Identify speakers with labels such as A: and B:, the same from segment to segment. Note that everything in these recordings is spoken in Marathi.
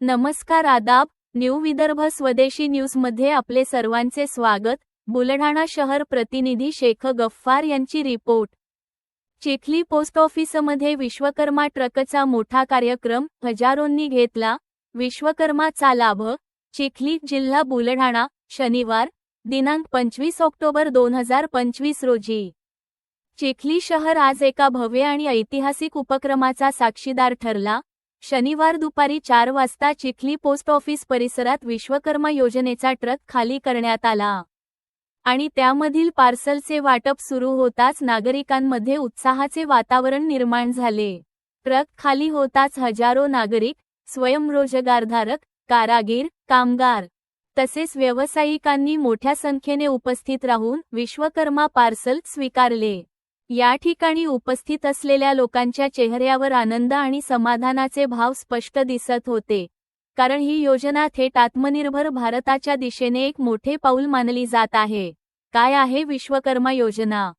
A: नमस्कार आदाब न्यू विदर्भ स्वदेशी न्यूजमध्ये आपले सर्वांचे स्वागत. बुलढाणा शहर प्रतिनिधी शेख गफ्फार यांची रिपोर्ट. चिखली पोस्ट ऑफिसमध्ये विश्वकर्मा ट्रकचा मोठा कार्यक्रम हजारोंनी घेतला. विश्वकर्माचा लाभ. चिखली जिल्हा बुलढाणा शनिवार दिनांक पंचवीस ऑक्टोबर दोन हजार पंचवीस रोजी. चिखली शहर आज एका भव्य आणि ऐतिहासिक उपक्रमाचा साक्षीदार ठरला. शनिवार दुपारी चार वाजता चिखली पोस्ट ऑफिस परिसरात विश्वकर्मा योजनेचा ट्रक खाली करण्यात आला. आणि त्यामधील पार्सलचे वाटप सुरू होताच नागरिकांमध्ये उत्साहाचे वातावरण निर्माण झाले. ट्रक खाली होताच हजारो नागरिक स्वयंरोजगारधारक कारागीर कामगार तसेच व्यावसायिकांनी मोठ्या संख्येने उपस्थित राहून विश्वकर्मा पार्सल स्वीकारले. या ठिकाणी उपस्थित असलेल्या लोकांच्या चेहऱ्यावर आनंद आणि समाधानाचे भाव स्पष्ट दिसत होते. कारण ही योजना थेट आत्मनिर्भर भारताच्या दिशेने एक मोठे पाऊल मानली जात आहे. काय आहे विश्वकर्मा योजना?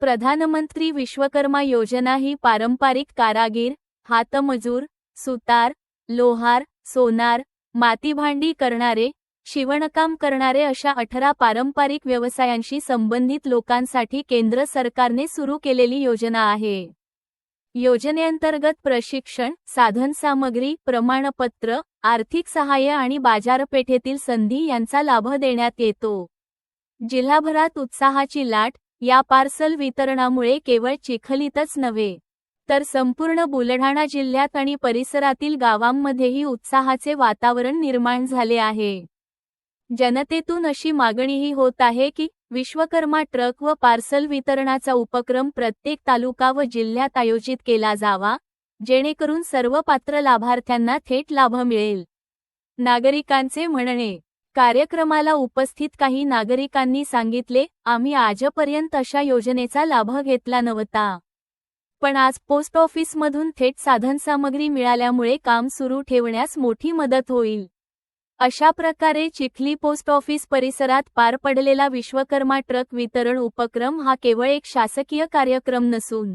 A: प्रधानमंत्री विश्वकर्मा योजना ही पारंपरिक कारागीर हातमजूर सुतार लोहार सोनार मातीभांडी करणारे शिवणकाम करणारे अशा अठरा पारंपरिक व्यवसायांशी संबंधित लोकांसाठी केंद्र सरकारने सुरू केलेली योजना आहे. योजनेअंतर्गत प्रशिक्षण साधनसामग्री प्रमाणपत्र आर्थिक सहाय्य आणि बाजारपेठेतील संधी यांचा लाभ देण्यात येतो. जिल्हाभरात उत्साहाची लाट या पार्सल वितरणामुळे केवळ चिखलीतच नव्हे तर संपूर्ण बुलढाणा जिल्ह्यात आणि परिसरातील गावांमध्येही उत्साहाचे वातावरण निर्माण झाले आहे. जनतेतून अशी मागणीही होत आहे की विश्वकर्मा ट्रक व पार्सल वितरणाचा उपक्रम प्रत्येक तालुका व जिल्ह्यात आयोजित केला जावा जेणेकरून सर्व पात्र लाभार्थ्यांना थेट लाभ मिळेल. नागरिकांचे म्हणणे कार्यक्रमाला उपस्थित काही नागरिकांनी सांगितले आम्ही आजपर्यंत अशा योजनेचा लाभ घेतला नव्हता. पण आज पोस्ट ऑफिसमधून थेट साधनसामग्री मिळाल्यामुळे काम सुरू ठेवण्यास मोठी मदत होईल. अशा प्रकारे चिखली पोस्ट ऑफिस परिसरात पार पडलेला विश्वकर्मा ट्रक वितरण उपक्रम हा केवळ एक शासकीय कार्यक्रम नसून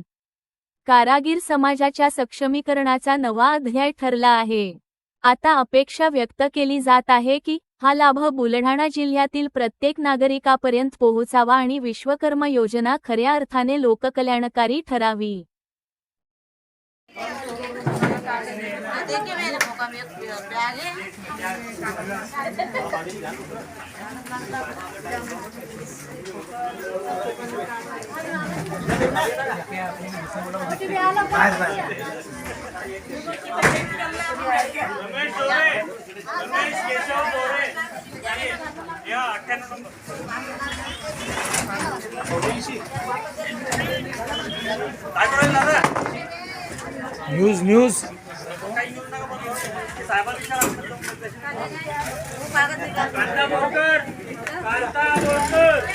A: कारागीर समाजाच्या सक्षमीकरणाचा नवा अध्याय ठरला आहे. आता अपेक्षा व्यक्त केली जात आहे की हा लाभ बुलढाणा जिल्ह्यातील प्रत्येक नागरिकापर्यंत पोहोचावा आणि विश्वकर्मा योजना खऱ्या अर्थाने लोककल्याणकारी ठरावी.
B: देखिए मेरे मौका में बैग है
C: या अठ्ठ्याण्णव number
D: news news
C: Kanta Borkar. Kanta Borkar.